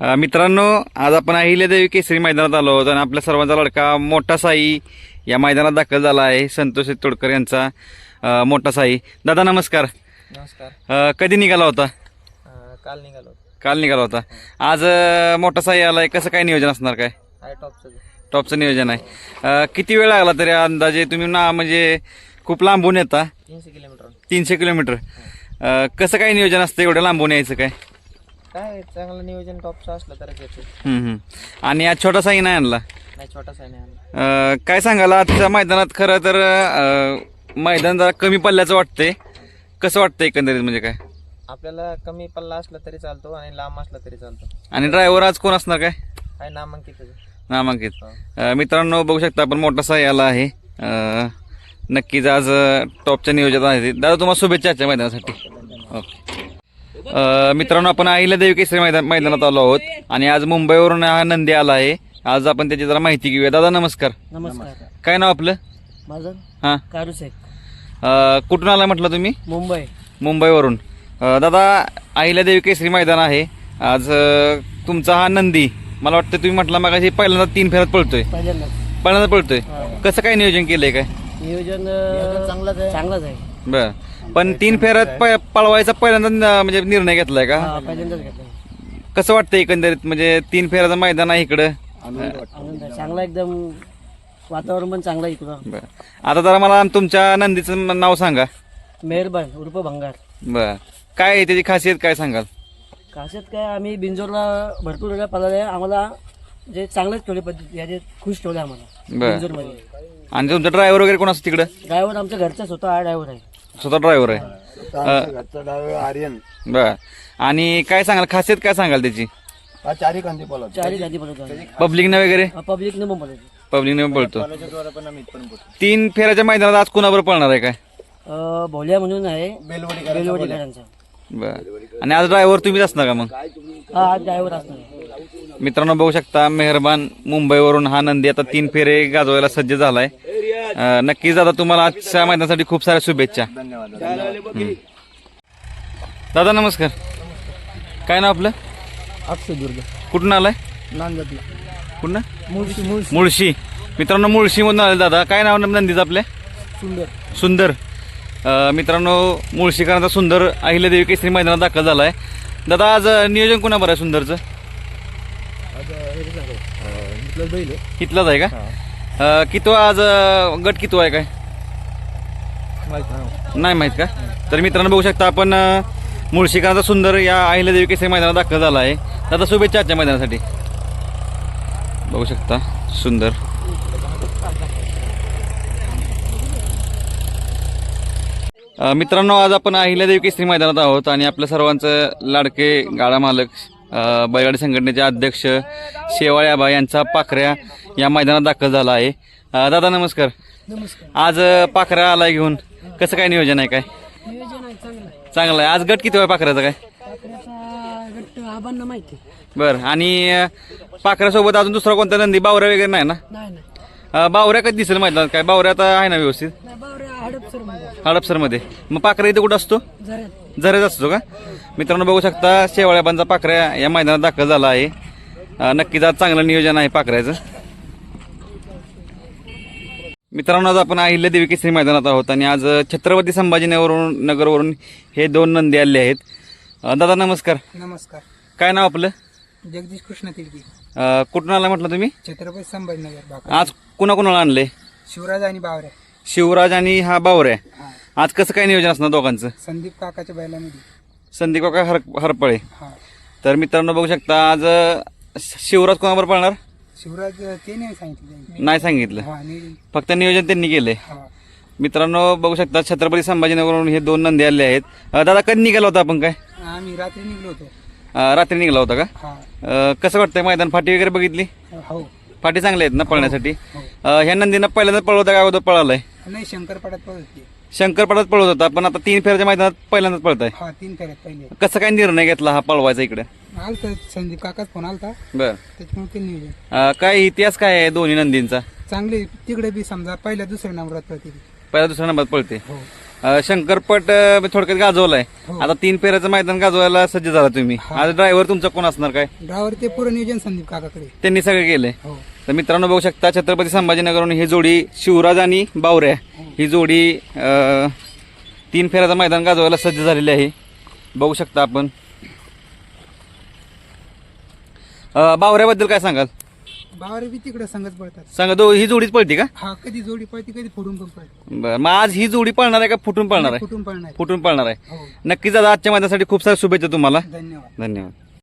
मित्रांनो आज आपण अहिल्यादेवी केसरी मैदानात आलो आहोत आणि आपल्या सर्वांचा लडका मोठा साई या मैदानात दाखल झाला आहे संतोष तोडकर यांचा मोठा साई. दादा नमस्कार. नमस्कार. कधी निघाला होता? काल निघालो काल निघाला होता. आज अ, मोठा साई आलाय कसं काय नियोजन असणार काय? टॉपचं टॉपचं नियोजन आहे. किती वेळ लागला तरी अंदाजे तुम्ही ना म्हणजे खूप लांबून येता? तीनशे किलोमीटर. तीनशे किलोमीटर. अ, कसं काय नियोजन असतं एवढं लांबून यायचं काय? काय चांगलं नियोजन टॉपचं असलं तरच येते. हम्म, हम्म. आणि आज छोटा साई नाही आणला? नाही छोटासा आहे नाही आणला. अ, काय सांगाल आजच्या मैदानात खरं तर अ, मैदान जरा कमी पल्ल्याचं वाटतंय. कसं वाटतं एकंदरीत म्हणजे काय? आपल्याला कमी पल्ला असला तरी चालतो आणि लांब असला तरी चालतो. आणि ड्रायव्हर आज कोण असणार काय? आहे नामांकित आहे. नामांकित. हो. अ, मित्रांनो बघू शकता आपण मोठा साई आला आहे. अ, नक्कीच आज अ, टॉपच्या नियोजन आहे. दादा तुम्हाला शुभेच्छा आजच्या मैदानासाठी. ओके. मित्रांनो आपण अहिल्यादेवी केसरी मैदान मैदानात आलो आहोत आणि आज मुंबईवरून हा नंदी आला आहे. आज आपण त्याची जरा माहिती घेऊया. दादा नमस्कार. नमस्कार. काय नाव आपलं? माझं हां. कारू शेख. अ, कुठून आला म्हटलं तुम्ही? मुंबई. मुंबईवरून. दादा अहिल्यादेवी केसरी मैदान आहे. आज तुमचा हा नंदी. मला वाटतं तुम्ही म्हटलं मग पहिल्यांदा तीन फेऱ्यात पळतोय. पहिल्यांदा पळतोय. कसं काय नियोजन केलंय काय? नियोजन चांगलाच आहे. चांगलाच आहे. बर. पण तीन फेऱ्यात प- पळवायचा पहिल्यांदा म्हणजे निर्णय घेतलाय का? हा, पहिल्यांदाच घेतलं कसं वाटतं एकंदरीत? म्हणजे तीन फेऱ्याचं मैदान आहे इकडं. आनंद आहे चांगला एकदम वातावरण पण चांगलं आहे इकडं. बर. आता जरा मला तुमच्या नंदीचं नाव सांगा. मेहरबान उर्फ भंगार. बर. काय आहे त्याची खासियत काय सांगाल? काशात काय आम्ही बिंजोरला भरपूर वेळा पळाले आम्हाला म्हणजे चांगलेच ठेवले पद्धती याचे खुश ठेवले आम्हाला बर. बिंजोरमध्ये. आणि तुमचा ड्रायव्हर वगैरे कोण असतं तिकडं? ड्रायव्हर आमच्या घरचा स्वतः हा ड्रायव्हर आहे. स्वतः ड्रायव्हर आहे. आर्यन. बर. आणि काय सांगाल खासियत काय सांगाल त्याची? हा चारी कांदी पळवतो. चारी गादी पळवतो आम्ही. पब्लिकनं वगैरे? पब्लिकने पण पळवतो. पब्लिकने पळतो. पण आम्ही इथपर्यंत पोहोचलो. तीन फेऱ्याच्या मैदानात आज कुणाबरोबर पळणार आहे काय? अं, भोल्या म्हणून आहे. बेलवडीकरांचा बर. आणि आज ड्रायव्हर तुम्हीच असणार का मग? हा हा ड्रायव्हर असणार मित्रांनो बघू शकता मेहरबान मुंबईवरून हा नंदी आता तीन फेरे गाजवायला सज्ज झालाय. नक्कीच दादा तुम्हाला आजच्या मैदानासाठी खूप साऱ्या शुभेच्छा. दादा नमस्कार. काय नाव आपलं? अक्षयदुर्ग. कुठून आलाय? नांदतला कुठं मुळशी मुळशी. मुळशी. मित्रांनो मुळशी मधून आले दादा. काय नाव नंदीचं आपल्या सुंदर. सुंदर. मित्रांनो मुळशीकरांचा सुंदर अहिल्यादेवी केसरी मैदानात दाखल झालाय. दादा आज नियोजन कोणा बरं आहे सुंदरचं? इथलाच आहे. का? अं, कितवा आज अं, गट कितवा आहे काय? नाही माहीत का? तर मित्रांनो बघू शकता आपण अं, मुळशीकरांचा सुंदर या अहिल्यादेवी केसरी मैदानात दाखल झाला आहे. आता शुभेच्छा आजच्या मैदानासाठी. बघू शकता सुंदर. अ, मित्रांनो आज आपण अहिल्यादेवी केसरी मैदानात आहोत आणि आपल्या सर्वांचं लाडके गाडा मालक बैलगाडी संघटनेचे अध्यक्ष शेवाळे आबा यांचा पाखऱ्या या मैदानात दाखल झाला आहे. दादा नमस्कार. नमस्कार. आज अ, पाखऱ्या आलाय घेऊन. कसं काय नियोजन आहे काय? नियोजन आहे चांगलं आहे. चांगलं आहे. आज गट किती आहे पाखऱ्याचा काय? आबांना माहिती बरं. आणि अ, पाखऱ्यासोबत अजून दुसरा कोणता नंदी? बावऱ्या वगैरे नाही ना? नाही नाही. अ, बावऱ्या कधी दिसेल मैदानात? काय बावऱ्या आता आहे ना व्यवस्थित? नाही बावरे हडपसरमध्ये हडपसरमध्ये. मग पाखरा इथे कुठं असतो? झऱ्यात. झरेच असतो का? मित्रांनो बघू शकता शेवाळ्याबांचा पाखऱ्या या मैदानात दाखल झाला आहे. नक्कीच आज चांगलं नियोजन आहे पाखऱ्याचं. मित्रांनो आज आपण अहिल्यादेवी केसरी मैदानात आहोत आणि आज छत्रपती संभाजीनगरवरून नगरवरून हे दोन नंदी आले आहेत. दादा नमस्कार. नमस्कार. काय नाव आपलं? जगदीश कृष्ण तिलकी. अं, कुठून आला म्हटलं तुम्ही? छत्रपती संभाजीनगर आज कुणा कुणाला आणले? शिवराज आणि बावऱ्या. शिवराज आणि हा बावऱ्या. आज कसं काय नियोजन असणार दोघांचं? संदीप काकाच्या बैलामध्ये. संदीप काका हर हरपळे. हा. तर मित्रांनो बघू शकता आज अ, शिवराज कोणाबरोबर पळणार? शिवराज ते नाही सांगितलं त्यांनी. नाही सांगितलं. हा आणि फक्त नियोजन त्यांनी केलंय. हा. मित्रांनो बघू शकता छत्रपती संभाजीनगरवरून हे दोन नंदी आले आहेत. अ, दादा कधी निघाला होता आपण काय? आम्ही रात्री निघलो होतो. अ, रात्री निघाला होता का? हा. अ, कसं वाटतंय मैदान? फाटी वगैरे बघितली? हो. फाटी चांगल्या आहेत ना पळण्यासाठी? हो. अ, ह्या नंदीनं पहिल्यांदा पळवता का अगोदर पळालाय? नाही शंकरपाड्यात पळत होती शंकरपटात पळवत होता पण आता तीन फेऱ्याच्या मैदानात पहिल्यांदाच पळताय. हा तीन फेऱ्यात पहिले. कसं काय निर्णय घेतला हा पळवायचा इकडे? आलता संदीप काकाच फोन आलता. बर. त्याच्यामुळे ते नियोजन अ, काय इतिहास काय आहे दोन्ही नंदींचा? चांगले तिकडे बी समजा पहिल्या दुसऱ्या नंबरात पळते ती. पहिला दुसऱ्या नंबर पळते. हो. अं, शंकरपट अं, थोडक्यात गाजवलाय. हो. आता तीन फेऱ्याचं मैदान गाजवायला सज्ज झाला तुम्ही. आज ड्रायव्हर तुमचा कोण असणार काय? ड्रायव्हर ते पूर्ण नियोजन संदीप काकाकडे. त्यांनी सगळे केलंय हो. तर मित्रांनो बघू शकता छत्रपती संभाजीनगरहून ही जोडी शिवराज आणि बावऱ्या. ही जोडी अं, तीन फेऱ्याचं मैदान गाजवायला सज्ज झालेली आहे. बघू शकता आपण. अं, बावऱ्याबद्दल काय सांगाल? बावर बी तिकडे संगत पळतात. सांगा दो ही जोडीच पळती का? हा कधी जोडी पळती कधी फुडून पण पळते. बरं मग आज ही जोडी पळणार आहे का फुटून पळणार आहे? फुटून पळणार फुटून पळणार आहे. हो. नक्कीच दादा आजच्या मैदानासाठी खूप साऱ्या शुभेच्छा तुम्हाला. धन्यवाद. धन्यवाद.